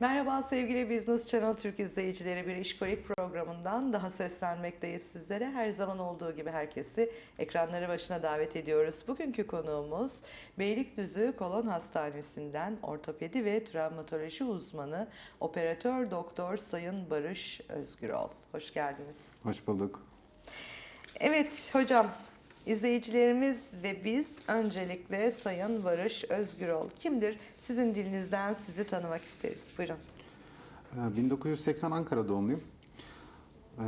Merhaba sevgili Business Channel Türk izleyicileri bir işkolik programından daha seslenmekteyiz sizlere. Her zaman olduğu gibi herkesi ekranları başına davet ediyoruz. Bugünkü konuğumuz Beylikdüzü Kolon Hastanesi'nden ortopedi ve travmatoloji uzmanı operatör doktor Sayın Barış Özgürol. Hoş geldiniz. Hoş bulduk. Evet hocam, izleyicilerimiz ve biz öncelikle Sayın Barış Özgürol kimdir? Sizin dilinizden sizi tanımak isteriz. Buyurun. Ee, 1980 Ankara doğumluyum. Ee,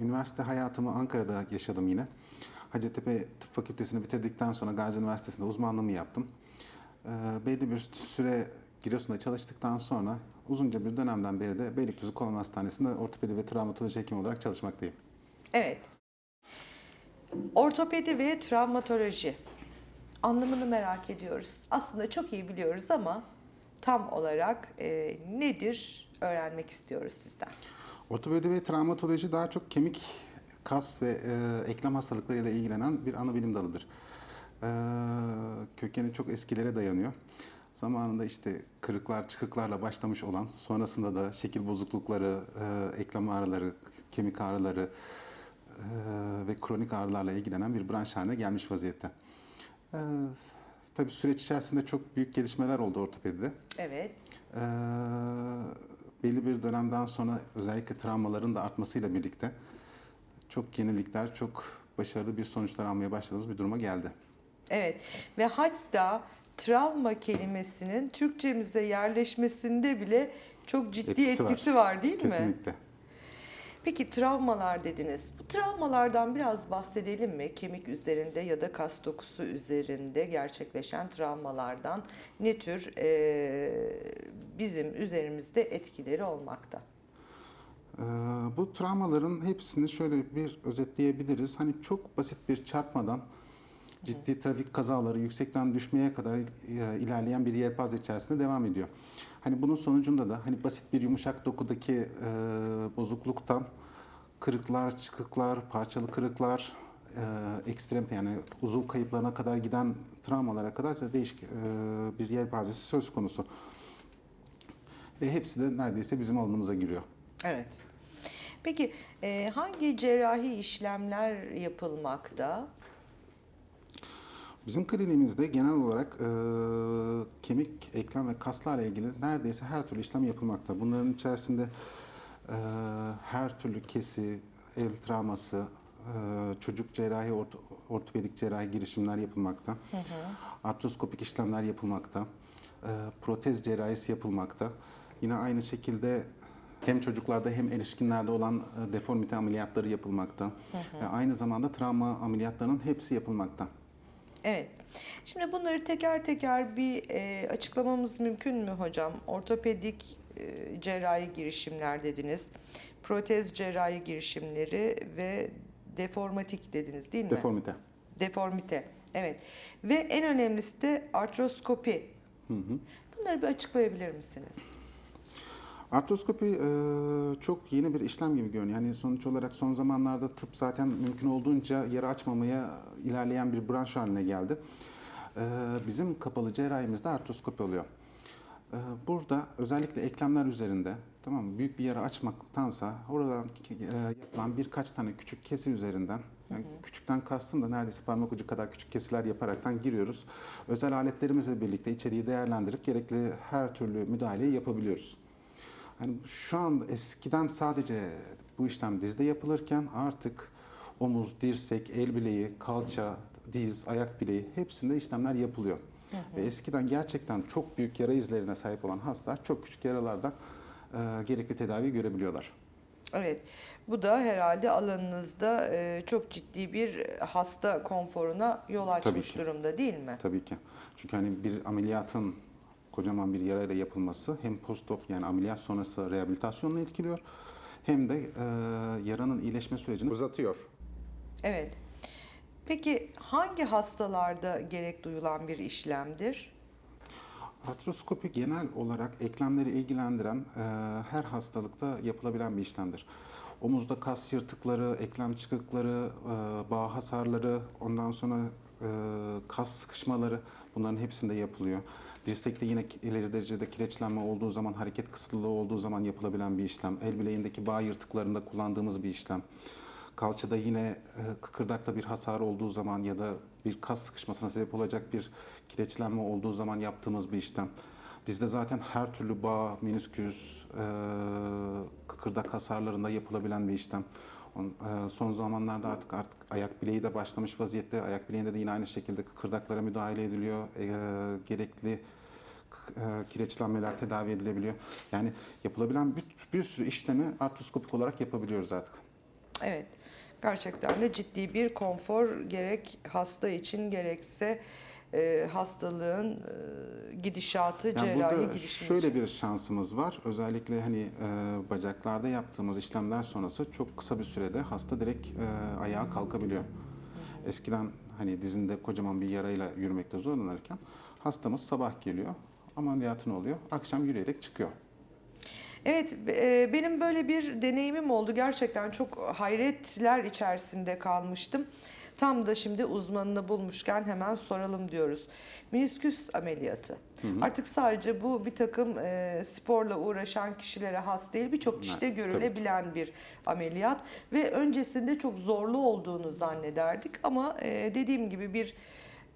Üniversite hayatımı Ankara'da yaşadım yine. Hacettepe Tıp Fakültesini bitirdikten sonra Gazi Üniversitesi'nde uzmanlığımı yaptım. Ee, Belli bir süre Giresun'da çalıştıktan sonra uzunca bir dönemden beri de Beylikdüzü Kolon Hastanesi'nde ortopedi ve travmatoloji hekimi olarak çalışmaktayım. Evet. Ortopedi ve travmatoloji anlamını merak ediyoruz. Aslında çok iyi biliyoruz ama tam olarak e, nedir öğrenmek istiyoruz sizden. Ortopedi ve travmatoloji daha çok kemik, kas ve e, eklem hastalıklarıyla ilgilenen bir ana bilim dalıdır. E, kökeni çok eskilere dayanıyor. Zamanında işte kırıklar, çıkıklarla başlamış olan, sonrasında da şekil bozuklukları, e, eklem ağrıları, kemik ağrıları ve kronik ağrılarla ilgilenen bir branş haline gelmiş vaziyette. E, tabii süreç içerisinde çok büyük gelişmeler oldu ortopedide. Evet. Ee, belli bir dönemden sonra özellikle travmaların da artmasıyla birlikte çok yenilikler, çok başarılı bir sonuçlar almaya başladığımız bir duruma geldi. Evet ve hatta travma kelimesinin Türkçemize yerleşmesinde bile çok ciddi Etkisi etkisi, var. var. değil mi? Kesinlikle. Peki travmalar dediniz. Bu travmalardan biraz bahsedelim mi? Kemik üzerinde ya da kas dokusu üzerinde gerçekleşen travmalardan ne tür eee, bizim üzerimizde etkileri olmakta? Ee, bu travmaların hepsini şöyle bir özetleyebiliriz. Hani çok basit bir çarpmadan ciddi trafik kazaları, yüksekten düşmeye kadar e, ilerleyen bir yelpaze içerisinde devam ediyor. Hani bunun sonucunda da hani basit bir yumuşak dokudaki e, bozukluktan kırıklar, çıkıklar, parçalı kırıklar, e, ekstremite yani uzuv kayıplarına kadar giden travmalara kadar da değişik e, bir yelpazesi söz konusu. Ve hepsi de neredeyse bizim alanımıza giriyor. Evet. Peki eee, hangi cerrahi işlemler yapılmakta? Bizim kliniğimizde genel olarak e, kemik, eklem ve kaslarla ilgili neredeyse her türlü işlem yapılmakta. Bunların içerisinde e, her türlü kesi, el travması, e, çocuk cerrahi, ort- ortopedik cerrahi girişimler yapılmakta. Artroskopik işlemler yapılmakta. E, protez cerrahisi yapılmakta. Yine aynı şekilde hem çocuklarda hem erişkinlerde olan deformite ameliyatları yapılmakta. Ve aynı zamanda travma ameliyatlarının hepsi yapılmakta. Evet. Şimdi bunları teker teker bir e, açıklamamız mümkün mü hocam? Ortopedik e, cerrahi girişimler dediniz. Protez cerrahi girişimleri ve deformatik dediniz değil mi? Deformite. Deformite. Evet. Ve en önemlisi de artroskopi. Bunları bir açıklayabilir misiniz? Artroskopi e, çok yeni bir işlem gibi görünüyor. Yani sonuç olarak son zamanlarda tıp zaten mümkün olduğunca yara açmamaya ilerleyen bir branş haline geldi. E, bizim kapalı cerrahimizde artroskopi oluyor. E, burada özellikle eklemler üzerinde tamam mı? Büyük bir yara açmaktansa oradan e, yapılan birkaç tane küçük kesi üzerinden yani küçükten kastım da neredeyse parmak ucu kadar küçük kesiler yaparaktan giriyoruz. Özel aletlerimizle birlikte içeriği değerlendirip gerekli her türlü müdahaleyi yapabiliyoruz. Yani şu an eskiden sadece bu işlem dizde yapılırken artık omuz, dirsek, el bileği, kalça, diz, ayak bileği hepsinde işlemler yapılıyor. Ve eskiden gerçekten çok büyük yara izlerine sahip olan hastalar çok küçük yaralardan e, gerekli tedavi görebiliyorlar. Evet. Bu da herhalde alanınızda e, çok ciddi bir hasta konforuna yol açmış durumda değil mi? Tabii ki. Çünkü hani bir ameliyatın kocaman bir yarayla yapılması hem postop yani ameliyat sonrası rehabilitasyonunu etkiliyor hem de e, yaranın iyileşme sürecini uzatıyor. Evet. Peki hangi hastalarda gerek duyulan bir işlemdir? Artroskopi genel olarak eklemleri ilgilendiren e, her hastalıkta yapılabilen bir işlemdir. Omuzda kas yırtıkları, eklem çıkıkları, e, bağ hasarları, ondan sonra e, kas sıkışmaları bunların hepsinde yapılıyor. Dirsekte yine ileri derecede kireçlenme olduğu zaman, hareket kısıtlılığı olduğu zaman yapılabilen bir işlem. El bileğindeki bağ yırtıklarında kullandığımız bir işlem. Kalçada yine e, kıkırdakta bir hasar olduğu zaman ya da bir kas sıkışmasına sebep olacak bir kireçlenme olduğu zaman yaptığımız bir işlem. Dizde zaten her türlü bağ, menisküs, e, kıkırdak hasarlarında yapılabilen bir işlem. On- e, Son zamanlarda artık artık ayak bileği de başlamış vaziyette. Ayak bileğinde de yine aynı şekilde kıkırdaklara müdahale ediliyor. E, gerekli e, kireçlenmeler tedavi edilebiliyor. Yani yapılabilen bir, bir sürü işlemi artroskopik olarak yapabiliyoruz artık. Evet. Gerçekten de ciddi bir konfor gerek hasta için gerekse e, hastalığın e, gidişatı, Yani cerrahi burada gidişimi şöyle bir şansımız var. Özellikle hani e, bacaklarda yaptığımız işlemler sonrası çok kısa bir sürede hasta direkt e, ayağa kalkabiliyor. Eskiden hani dizinde kocaman bir yarayla yürümekte zorlanırken hastamız sabah geliyor, ameliyatın oluyor, akşam yürüyerek çıkıyor. Evet, e, benim böyle bir deneyimim oldu. Gerçekten çok hayretler içerisinde kalmıştım. Tam da şimdi uzmanını bulmuşken hemen soralım diyoruz. Menisküs ameliyatı. Artık sadece bu bir takım e, sporla uğraşan kişilere has değil, birçok kişide Evet, tabii görülebilen bir ameliyat ve öncesinde çok zorlu olduğunu zannederdik ama e, dediğim gibi bir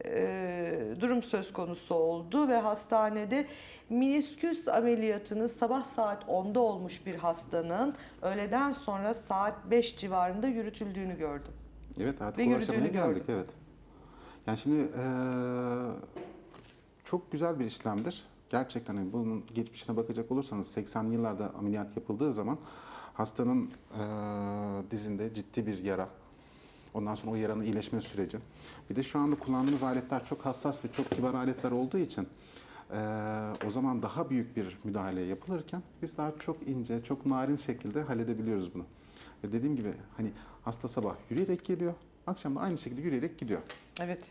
e, durum söz konusu oldu ve hastanede minisküs ameliyatını sabah saat 10'da olmuş bir hastanın öğleden sonra saat 5 civarında yürütüldüğünü gördüm. Evet artık o aşamaya geldik gördüm. evet. Yani şimdi eee, çok güzel bir işlemdir. Gerçekten hani bunun geçmişine bakacak olursanız 80'li yıllarda ameliyat yapıldığı zaman hastanın eee, dizinde ciddi bir yara. Ondan sonra o yaranın iyileşme süreci. Bir de şu anda kullandığımız aletler çok hassas ve çok kibar aletler olduğu için o zaman daha büyük bir müdahale yapılırken biz daha çok ince, çok narin şekilde halledebiliyoruz bunu. Ve dediğim gibi hani hasta sabah yürüyerek geliyor, akşam da aynı şekilde yürüyerek gidiyor. Evet.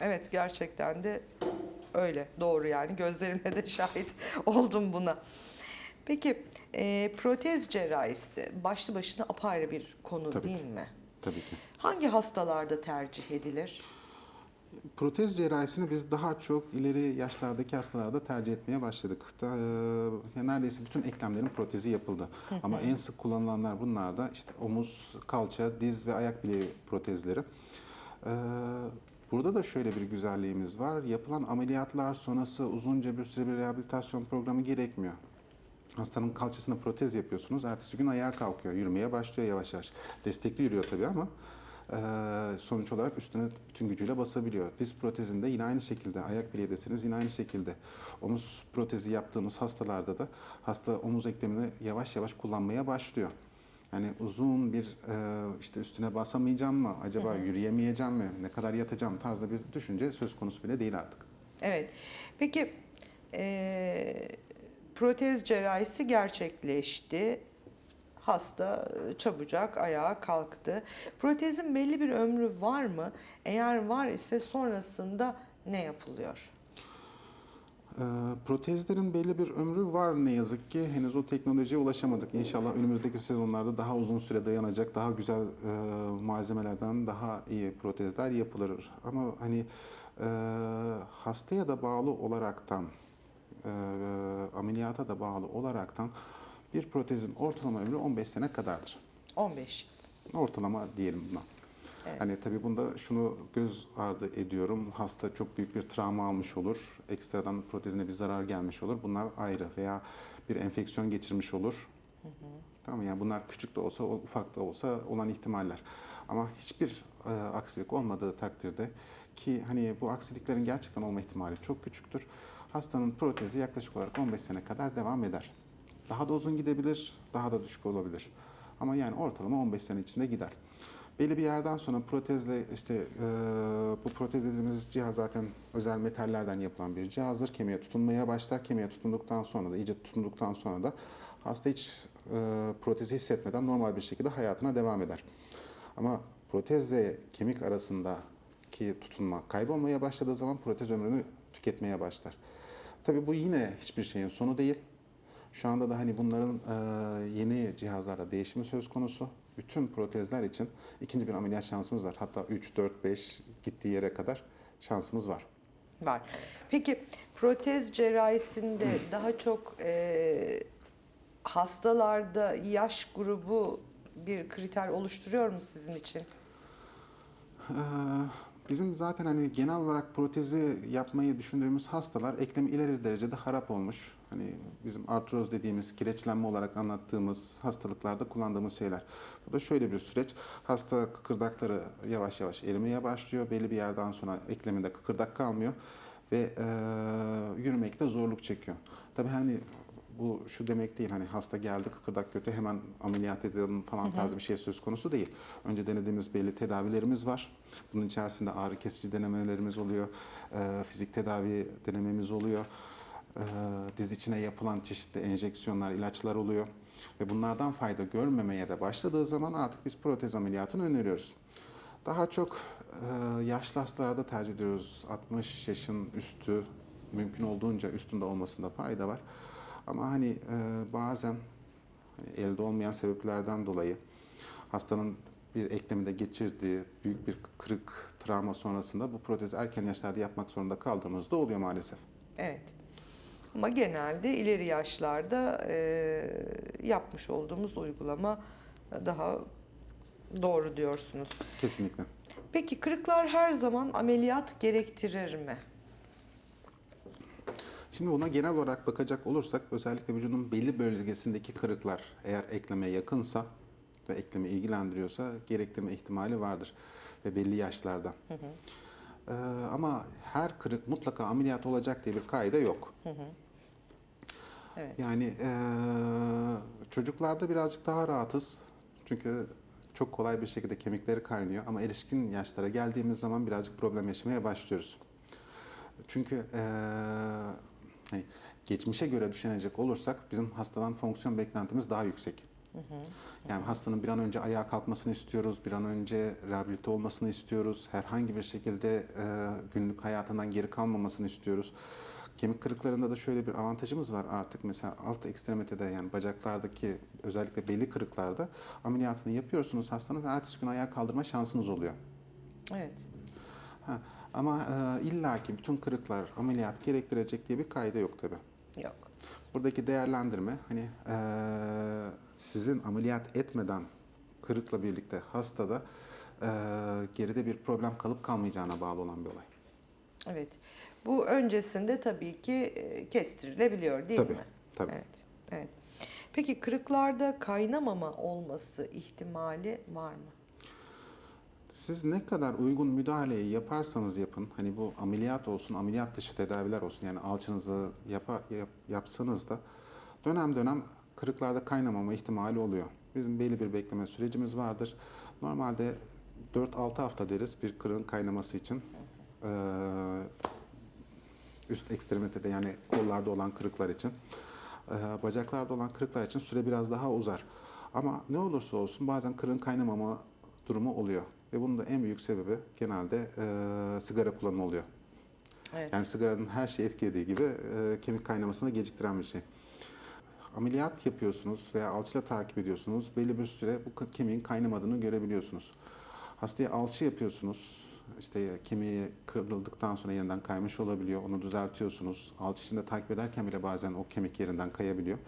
Evet gerçekten de öyle doğru yani gözlerimle de şahit oldum buna. Peki e, protez cerrahisi başlı başına apayrı bir konu Tabii değil ki. mi? Tabii ki. Hangi hastalarda tercih edilir? Protez cerrahisini biz daha çok ileri yaşlardaki hastalarda tercih etmeye başladık. Da, e, neredeyse bütün eklemlerin protezi yapıldı. Ama en sık kullanılanlar bunlar da işte omuz, kalça, diz ve ayak bileği protezleri. E, burada da şöyle bir güzelliğimiz var. Yapılan ameliyatlar sonrası uzunca bir süre bir rehabilitasyon programı gerekmiyor. Hastanın kalçasına protez yapıyorsunuz. Ertesi gün ayağa kalkıyor. Yürümeye başlıyor yavaş yavaş. Destekli yürüyor tabii ama sonuç olarak üstüne bütün gücüyle basabiliyor. Diz protezinde yine aynı şekilde. Ayak bileği deseniz yine aynı şekilde. Omuz protezi yaptığımız hastalarda da hasta omuz eklemini yavaş yavaş kullanmaya başlıyor. Yani uzun bir e, işte üstüne basamayacağım mı? Acaba yürüyemeyeceğim mi? Ne kadar yatacağım tarzda bir düşünce söz konusu bile değil artık. Evet. Peki e, protez cerrahisi gerçekleşti. Hasta e, çabucak ayağa kalktı. Protezin belli bir ömrü var mı? Eğer var ise sonrasında ne yapılıyor? Ee, Protezlerin belli bir ömrü var ne yazık ki. Henüz o teknolojiye ulaşamadık. İnşallah önümüzdeki sezonlarda daha uzun süre dayanacak, daha güzel e, malzemelerden daha iyi protezler yapılır. Ama hani e, hastaya da bağlı olaraktan, e, ameliyata da bağlı olaraktan bir protezin ortalama ömrü 15 sene kadardır. 15. Ortalama diyelim buna. Evet. Hani tabii bunda şunu göz ardı ediyorum. Hasta çok büyük bir travma almış olur. Ekstradan protezine bir zarar gelmiş olur. Bunlar ayrı veya bir enfeksiyon geçirmiş olur. Tamam mı? yani bunlar küçük de olsa, ufak da olsa olan ihtimaller. Ama hiçbir e, aksilik olmadığı takdirde ki hani bu aksiliklerin gerçekten olma ihtimali çok küçüktür. Hastanın protezi yaklaşık olarak 15 sene kadar devam eder. Daha da uzun gidebilir, daha da düşük olabilir. Ama yani ortalama 15 sene içinde gider. Belli bir yerden sonra protezle işte e, bu protez dediğimiz cihaz zaten özel metallerden yapılan bir cihazdır. Kemiğe tutunmaya başlar. Kemiğe tutunduktan sonra da iyice tutunduktan sonra da hasta hiç e, protezi hissetmeden normal bir şekilde hayatına devam eder. Ama protezle kemik arasındaki tutunma kaybolmaya başladığı zaman protez ömrünü tüketmeye başlar. Tabii bu yine hiçbir şeyin sonu değil. Şu anda da hani bunların e, yeni cihazlarla değişimi söz konusu. Bütün protezler için ikinci bir ameliyat şansımız var. Hatta 3, 4, 5 gittiği yere kadar şansımız var. Var. Peki protez cerrahisinde daha çok e, hastalarda yaş grubu bir kriter oluşturuyor mu sizin için? Ee, Bizim zaten hani genel olarak protezi yapmayı düşündüğümüz hastalar eklemi ileri derecede harap olmuş. Hani bizim artroz dediğimiz kireçlenme olarak anlattığımız hastalıklarda kullandığımız şeyler. Bu da şöyle bir süreç. Hasta kıkırdakları yavaş yavaş erimeye başlıyor. Belli bir yerden sonra ekleminde kıkırdak kalmıyor ve e, yürümekte zorluk çekiyor. Tabii hani bu şu demek değil hani hasta geldi kıkırdak kötü hemen ameliyat edelim falan tarzı bir şey söz konusu değil. Önce denediğimiz belli tedavilerimiz var. Bunun içerisinde ağrı kesici denemelerimiz oluyor, e, fizik tedavi denememiz oluyor. E, diz içine yapılan çeşitli enjeksiyonlar, ilaçlar oluyor. Ve bunlardan fayda görmemeye de başladığı zaman artık biz protez ameliyatını öneriyoruz. Daha çok e, yaşlı hastalarda tercih ediyoruz. 60 yaşın üstü, mümkün olduğunca üstünde olmasında fayda var. Ama hani e, bazen hani elde olmayan sebeplerden dolayı hastanın bir ekleminde geçirdiği büyük bir kırık travma sonrasında bu protezi erken yaşlarda yapmak zorunda kaldığımızda oluyor maalesef. Evet. Ama genelde ileri yaşlarda e, yapmış olduğumuz uygulama daha doğru diyorsunuz. Kesinlikle. Peki kırıklar her zaman ameliyat gerektirir mi? Şimdi buna genel olarak bakacak olursak özellikle vücudun belli bölgesindeki kırıklar eğer ekleme yakınsa ve eklemi ilgilendiriyorsa gerektirme ihtimali vardır ve belli yaşlarda. Ee, ama her kırık mutlaka ameliyat olacak diye bir kaide yok. Evet. Yani eee, çocuklarda birazcık daha rahatız. Çünkü çok kolay bir şekilde kemikleri kaynıyor ama erişkin yaşlara geldiğimiz zaman birazcık problem yaşamaya başlıyoruz. Çünkü eee, hani geçmişe göre düşünecek olursak bizim hastadan fonksiyon beklentimiz daha yüksek. Yani hastanın bir an önce ayağa kalkmasını istiyoruz, bir an önce rehabilite olmasını istiyoruz, herhangi bir şekilde eee, günlük hayatından geri kalmamasını istiyoruz. Kemik kırıklarında da şöyle bir avantajımız var artık mesela alt ekstremitede yani bacaklardaki özellikle belli kırıklarda ameliyatını yapıyorsunuz hastanın ve ertesi gün ayağa kaldırma şansınız oluyor. Evet. Ha, ama e, illaki bütün kırıklar ameliyat gerektirecek diye bir kaide yok tabi. Yok. Buradaki değerlendirme hani e, sizin ameliyat etmeden kırıkla birlikte hastada e, geride bir problem kalıp kalmayacağına bağlı olan bir olay. Evet. Bu öncesinde tabii ki e, kestirilebiliyor değil Tabii, mi? tabii. Evet. Evet. Peki kırıklarda kaynamama olması ihtimali var mı? Siz ne kadar uygun müdahaleyi yaparsanız yapın, hani bu ameliyat olsun, ameliyat dışı tedaviler olsun, yani alçınızı yapa, yap- yapsanız da dönem dönem kırıklarda kaynamama ihtimali oluyor. Bizim belli bir bekleme sürecimiz vardır. Normalde 4-6 hafta deriz bir kırığın kaynaması için. Ee, üst ekstremitede yani kollarda olan kırıklar için. Ee, bacaklarda olan kırıklar için süre biraz daha uzar. Ama ne olursa olsun bazen kırığın kaynamama durumu oluyor. Ve bunun da en büyük sebebi genelde e, sigara kullanımı oluyor. Evet. Yani sigaranın her şeyi etkilediği gibi e, kemik kaynamasına geciktiren bir şey. Ameliyat yapıyorsunuz veya alçıyla takip ediyorsunuz. Belli bir süre bu kemiğin kaynamadığını görebiliyorsunuz. Hastaya alçı yapıyorsunuz. İşte kemiği kırıldıktan sonra yeniden kaymış olabiliyor. Onu düzeltiyorsunuz. Alçı içinde takip ederken bile bazen o kemik yerinden kayabiliyor.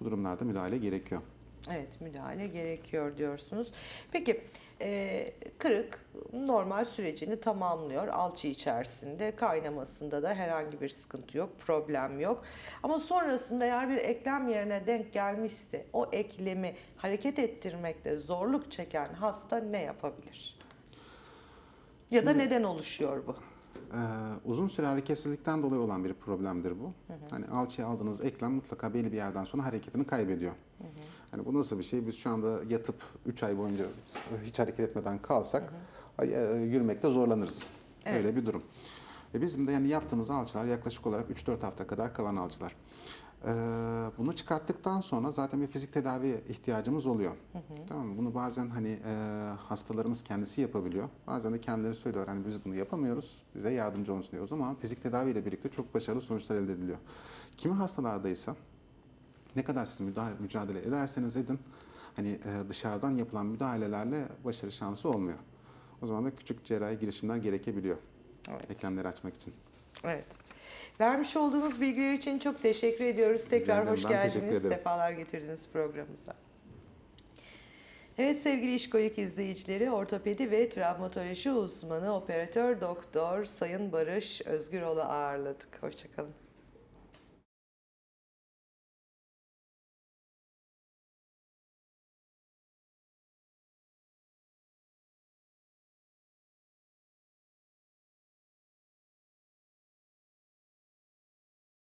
Bu durumlarda müdahale gerekiyor. Evet, müdahale gerekiyor diyorsunuz. Peki, e, kırık normal sürecini tamamlıyor. Alçı içerisinde, kaynamasında da herhangi bir sıkıntı yok, problem yok. Ama sonrasında eğer bir eklem yerine denk gelmişse o eklemi hareket ettirmekte zorluk çeken hasta ne yapabilir? Ya da Şimdi- neden oluşuyor bu? Ee, uzun süre hareketsizlikten dolayı olan bir problemdir bu. Hani alçıya aldığınız eklem mutlaka belli bir yerden sonra hareketini kaybediyor. Hani bu nasıl bir şey? Biz şu anda yatıp 3 ay boyunca hiç hareket etmeden kalsak ay- e, yürümekte zorlanırız. Öyle bir durum. Ve bizim de yani yaptığımız alçılar yaklaşık olarak 3-4 hafta kadar kalan alçılar. Ee, bunu çıkarttıktan sonra zaten bir fizik tedavi ihtiyacımız oluyor. Tamam mı? Bunu bazen hani e, hastalarımız kendisi yapabiliyor. Bazen de kendileri söylüyorlar hani biz bunu yapamıyoruz. Bize yardımcı olsun diyor. O zaman fizik tedavi ile birlikte çok başarılı sonuçlar elde ediliyor. Kimi hastalardaysa ne kadar siz mücadele ederseniz edin hani e, dışarıdan yapılan müdahalelerle başarı şansı olmuyor. O zaman da küçük cerrahi girişimler gerekebiliyor. Evet. Eklemleri açmak için. Evet. Vermiş olduğunuz bilgiler için çok teşekkür ediyoruz. Tekrar hoş geldiniz. Sefalar getirdiniz programımıza. Evet sevgili işkolik izleyicileri, ortopedi ve travmatoloji uzmanı operatör doktor Sayın Barış Özgüroğlu ağırladık. Hoşçakalın.